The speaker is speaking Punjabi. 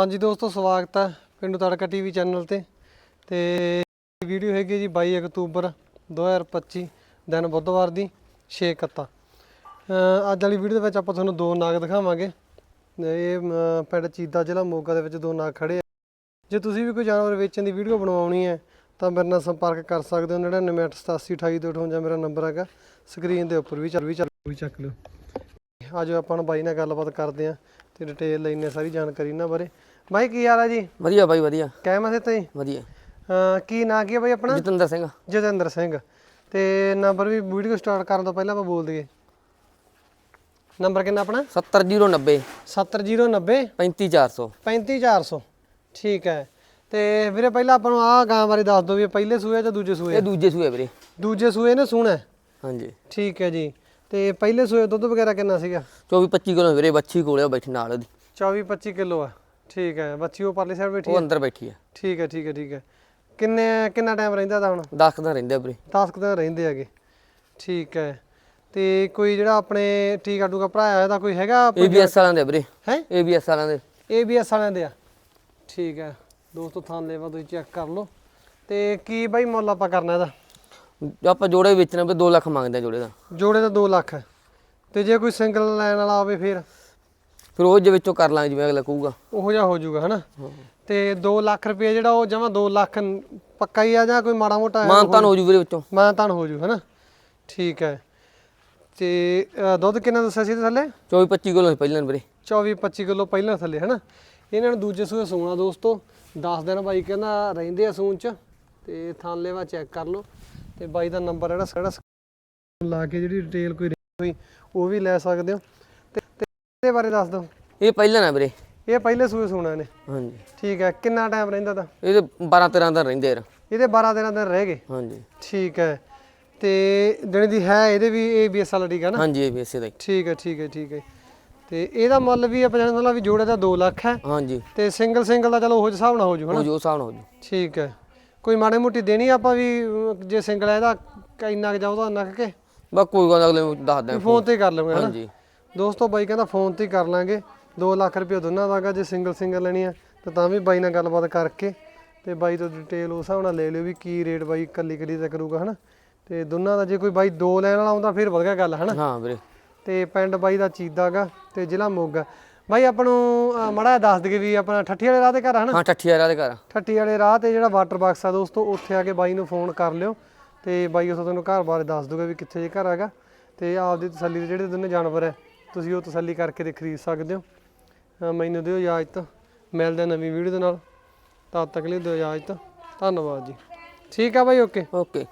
ਹਾਂਜੀ ਦੋਸਤੋ ਸਵਾਗਤ ਹੈ ਪਿੰਡੂ ਤੜਕਾ ਟੀਵੀ ਚੈਨਲ ਤੇ। ਤੇ ਵੀਡੀਓ ਹੈਗੀ ਜੀ 22 ਅਕਤੂਬਰ 2025 ਦਿਨ ਬੁੱਧਵਾਰ ਦੀ 6 ਕੱਤਾ। ਅੱਜ ਵਾਲੀ ਵੀਡੀਓ ਦੇ ਵਿੱਚ ਆਪਾਂ ਤੁਹਾਨੂੰ ਦੋ ਨਾਗ ਦਿਖਾਵਾਂਗੇ। ਇਹ ਪਿੰਡ ਚੀਦਾ ਜ਼ਿਲ੍ਹਾ ਮੋਗਾ ਦੇ ਵਿੱਚ ਦੋ ਨਾਗ ਖੜੇ ਆ। ਜੇ ਤੁਸੀਂ ਵੀ ਕੋਈ ਜਾਨਵਰ ਵੇਚਣ ਦੀ ਵੀਡੀਓ ਬਣਵਾਉਣੀ ਹੈ ਤਾਂ ਮੇਰੇ ਨਾਲ ਸੰਪਰਕ ਕਰ ਸਕਦੇ ਹੋ। 9988288258 ਮੇਰਾ ਨੰਬਰ ਹੈਗਾ। ਸਕਰੀਨ ਦੇ ਉੱਪਰ ਵੀ ਚੱਲ ਵੀ ਚੱਲ। ਵੀ ਚੱਕ ਲਿਓ। ਆਜੋ ਆਪਾਂ ਬਾਈ ਨਾਲ ਗੱਲਬਾਤ ਕਰਦੇ ਆਂ ਤੇ ਡਿਟੇਲ ਲੈਣੇ ਸਾਰੀ ਜਾਣਕਾਰੀ ਇਹਨਾਂ ਬਾਰੇ। ਬਾਈ ਕੀ ਹਾਲ ਹੈ ਜੀ? ਵਧੀਆ ਬਾਈ ਵਧੀਆ। ਕਹਿਮਾ ਸੇ ਤੇ ਵਧੀਆ। ਕੀ ਨਾਂ ਕੀ ਹੈ ਬਾਈ ਆਪਣਾ? ਜਤਿੰਦਰ ਸਿੰਘ। ਜਤਿੰਦਰ ਸਿੰਘ। ਤੇ ਨੰਬਰ ਵੀ ਵੀਡੀਓ ਸਟਾਰਟ ਕਰਨ ਤੋਂ ਪਹਿਲਾਂ ਆਪਾਂ ਬੋਲ ਦਈਏ। ਨੰਬਰ ਕਿੰਨਾ ਆਪਣਾ? 70090 70090 35400 35400 ਠੀਕ ਹੈ। ਤੇ ਵੀਰੇ ਪਹਿਲਾਂ ਆਪਾਂ ਨੂੰ ਆਹ ਗਾਂ ਬਾਰੇ ਦੱਸ ਦਿਓ ਵੀ ਇਹ ਪਹਿਲੇ ਸੂਏ ਜਾਂ ਦੂਜੇ ਸੂਏ ਇਹ ਦੂਜੇ ਸੂਏ ਵੀਰੇ। ਦੂਜੇ ਸੂਏ ਨੇ ਸੂਣਾ? ਹੈ। ਹਾਂਜੀ। ਠੀਕ ਹੈ ਜੀ। ਤੇ ਪਹਿਲੇ ਸੂਏ ਦੁੱਧ ਵਗੈਰਾ ਕਿੰਨਾ ਸੀਗਾ? 24 25 ਕਿਲੋ ਵੀਰੇ ਬੱਚੀ ਕੋਲੇ ਬੈਠੀ ਨਾਲ ਉਹਦੀ। 24 25 ਕਿਲੋ ਆ। ਠੀਕ ਹੈ ਬੱਚੀ ਉਹ ਪਰਲੀ ਸਾਈਡ ਬੈਠੀ ਉਹ ਹੈ? ਅੰਦਰ ਬੈਠੀ ਆ ਠੀਕ ਹੈ ਠੀਕ ਹੈ ਠੀਕ ਹੈ। ਕਿੰਨੇ ਕਿੰਨਾ ਟਾਈਮ ਰਹਿੰਦਾ ਤਾਂ ਹੁਣ? 10 ਦਿਨ ਰਹਿੰਦੇ ਆ ਵੀਰੇ 10 ਕੁ ਦਿਨ ਰਹਿੰਦੇ ਹੈਗੇ। ਠੀਕ ਹੈ। ਤੇ ਕੋਈ ਜਿਹੜਾ ਆਪਣੇ ਟੀਕਾ ਟੂਕਾ ਭਰਾਇਆ ਇਹਦਾ ਕੋਈ ਹੈਗਾ ABS ਵਾਲਿਆਂ ਦੇ ਆ ਵੀਰੇ ਹੈ ABS ਵਾਲਿਆਂ ਦੇ। ABS ਵਾਲਿਆਂ ਦੇ ਆ। ਠੀਕ ਹੈ। ਦੋਸਤੋ ਥਾਂ ਲੈਵਾ ਤੁਸੀਂ ਚੈੱਕ ਕਰ ਲਓ। ਤੇ ਕੀ ਬਾਈ ਮੁੱਲ ਆਪਾਂ ਕਰਨਾ ਇਹਦਾ? ਆਪਾਂ ਜੋੜੇ ਵੇਚਣਾ ਵੀ 2 ਲੱਖ ਮੰਗਦੇ ਆ ਜੋੜੇ ਦਾ। ਜੋੜੇ ਦਾ 2 ਲੱਖ। ਹੈ ਤੇ ਜੇ ਕੋਈ ਸਿੰਗਲ ਲੈਣ ਵਾਲਾ ਆਵੇ ਫਿਰ? ਫਿਰ ਉਹ ਦੇ ਵਿੱਚੋਂ ਕਰ ਲਾਂਗੇ ਜਿਵੇਂ ਅਗਲਾ ਕਹੂਗਾ। ਉਹੋ ਜਿਹਾ ਹੋ ਜਾਊਗਾ ਹਨਾ? ਤੇ 2 ਲੱਖ ਰੁਪਏ ਜਿਹੜਾ ਉਹ ਜਮਾ 2 ਲੱਖ ਪੱਕਾ ਹੀ ਆ ਜਾਂ ਕੋਈ ਮਾੜਾ ਮੋਟਾ ਮਾਨਤਾਨ ਹੋ ਜੂ ਵੀਰੇ ਵਿੱਚੋਂ। ਮਾਨਤਾਨ ਹੋ ਜੂ ਹਨਾ? ਠੀਕ ਹੈ। ਤੇ ਦੁੱਧ ਕਿੰਨਾ ਦੱਸਿਆ ਸੀ ਥੱਲੇ? 24 25 ਕਿਲੋ ਪਹਿਲਾਂ ਵੀਰੇ। 24 25 ਕਿਲੋ ਪਹਿਲਾਂ ਥੱਲੇ ਹਨਾ? ਇਹਨਾਂ ਨੂੰ ਦੂਜੇ ਸੂਏ ਸੂਣਾ ਦੋਸਤੋ। 10 ਦਿਨ ਬਾਈ ਕਹਿੰਦਾ ਰਹਿੰਦੇ ਆ ਸੂਣ ਚ। ਤੇ ਥਾਂ ਲੈਵਾ ਚੈੱਕ ਕਰ ਲਓ। ਤੇ ਬਾਈ ਦਾ ਨੰਬਰ ਜਿਹੜਾ ਲਾ ਕੇ ਜਿਹੜੀ ਡਿਟੇਲ ਕੋਈ ਹੋਈ ਉਹ ਵੀ ਲੈ ਸਕਦੇ ਹੋ। ਇਹਦੇ ਬਾਰੇ ਦੱਸ ਦਿਓ। ਇਹ ਪਹਿਲਾਂ ਨਾ ਵੀਰੇ। ਇਹ ਪਹਿਲੇ ਸੂਏ ਸੂਣਾ ਨੇ। ਹਾਂਜੀ। ਠੀਕ ਹੈ ਕਿੰਨਾ ਟਾਈਮ ਰਹਿੰਦਾ ਤਾਂ? ਇਹਦੇ 12 13 ਦਿਨ ਰਹਿੰਦੇ ਯਾਰ ਇਹਦੇ 12 ਦਿਨਾਂ ਦਿਨ ਰਹਿ ਗਏ? ਹਾਂਜੀ। ਠੀਕ ਹੈ। ਤੇ ਜਿਹੜੀ ਦੀ ਹੈ ਇਹਦੇ ਵੀ ABS ਵਾਲਾ ਠੀਕ ਹੈ ਨਾ? ਹਾਂਜੀ ਇਹ ਵੀ ਇਸੇ ਦਾ ਹੀ। ਠੀਕ ਹੈ ਠੀਕ ਹੈ ਠੀਕ ਹੈ। ਤੇ ਇਹਦਾ ਮੁੱਲ ਵੀ ਆਪਾਂ ਜਾਣਦੇ ਹਾਂ ਵੀ ਜੋੜੇ ਦਾ 2 ਲੱਖ ਹੈ। ਹਾਂਜੀ। ਤੇ ਸਿੰਗਲ ਸਿੰਗਲ ਦਾ ਚਲੋ ਉਹ ਹਿਸਾਬ ਨਾਲ ਹੋ ਜੂ ਹਨਾ ਉਹ ਜੋ ਹਿਸਾਬ ਨਾਲ ਹੋ ਜੂ। ਠੀਕ ਹੈ। ਕੋਈ ਮਾੜੀ ਮੋਟੀ ਦੇਣੀ ਆਪਾਂ ਵੀ ਅਮ, ਜੇ ਸਿੰਗਲ ਹੈ ਇਹਦਾ ਕ- ਇੰਨਾ ਕੁ ਜਾਊਗਾ ਇੰਨਾ ਕੁ ਕੇ? ਬਸ ਕੋਈ ਗੱਲ ਅਗਲੇ ਨੂੰ ਦੱਸ ਦਿਆਂ ਫੋਨ ਤੇ ਕਰ ਲਵਾਂਗੇ ਹਨਾ ਹਾਂਜੀ। ਦੋਸਤੋ ਬਾਈ ਕਹਿੰਦਾ ਫੋਨ ਤੇ ਹੀ ਕਰ ਲਾਂਗੇ। 2 ਲੱਖ ਰੁਪਏ ਦੋਨਾਂ ਦਾਗਾ ਜੇ ਸਿੰਗਲ ਸਿੰਗਲ ਲੈਣੀ ਆ ਤਾਂ ਤਾਂ ਵੀ ਬਾਈ ਨਾਲ ਗੱਲਬਾਤ ਕਰਕੇ ਤੇ ਬਾਈ ਤੋਂ ਡਿਟੇਲ ਉਸ ਹਿਸਾਬ ਨਾਲ ਲੈ ਲਿਓ ਵੀ ਕੀ ਰੇਟ ਬਾਈ ਕੱਲੀ ਕੱਲੀ ਦਾ ਕਰੂਗਾ ਹਨਾ? ਤੇ ਦੋਨਾਂ ਦਾ ਜੇ ਕੋਈ ਬਾਈ ਦੋ ਲੈਣ ਵਾਲਾ ਆਉਂਦਾ ਫਿਰ ਵਧੀਆ ਗੱਲ ਹਨਾ? ਹਾਂ ਵੀਰੇ। ਤੇ ਪਿੰਡ ਬਾਈ ਦਾ ਚੀਦਾਗਾ ਤੇ ਜ਼ਿਲ੍ਹਾ ਮੋਗਾ। ਬਾਈ ਆਪਾਂ ਨੂੰ ਮੜਾ ਦੱਸ ਦਈਏ ਵੀ ਆਪਣਾ ਠੱਠੀ ਵਾਲੇ ਰਾਹ ਤੇ ਘਰ ਹਨਾ? ਹਾਂ ਠੱਠੀ ਵਾਲਾ ਦੇ ਘਰ ਠੱਟੀ ਵਾਲੇ ਰਾਹ ਤੇ ਜਿਹੜਾ ਵਾਟਰ ਬਾਕਸ ਆ ਦੋਸਤੋ ਉੱਥੇ ਆ ਕੇ ਬਾਈ ਨੂੰ ਫੋਨ ਕਰ ਲਿਓ ਤੇ ਬਾਈ ਉਸ ਤੁਹਾਨੂੰ ਘਰ ਬਾਰੇ ਦੱਸ ਦੂਗਾ ਵੀ ਕਿੱਥੇ ਜੇ ਘਰ ਹੈਗਾ। ਤੇ ਆਪਦੀ ਤਸੱਲੀ ਦੇ ਜਿਹੜੇ ਦੋਨੇ ਜਾਨਵਰ ਹੈ ਤੁਸੀਂ ਉਹ ਤਸੱਲੀ ਕਰਕੇ ਤੇ ਖਰੀਦ ਸਕਦੇ ਹੋ। ਮੈਨੂੰ ਦਿਓ ਇਜਾਜ਼ਤ। ਮਿਲਦੇ ਨਵੀਂ ਵੀਡੀਓ ਦੇ ਨਾਲ। ਤਦ ਤੱਕ ਲਈ ਦਿਓ ਇਜਾਜ਼ਤ। ਧੰਨਵਾਦ ਜੀ। ਠੀਕ ਆ ਬਾਈ, ਓਕੇ। ਓਕੇ।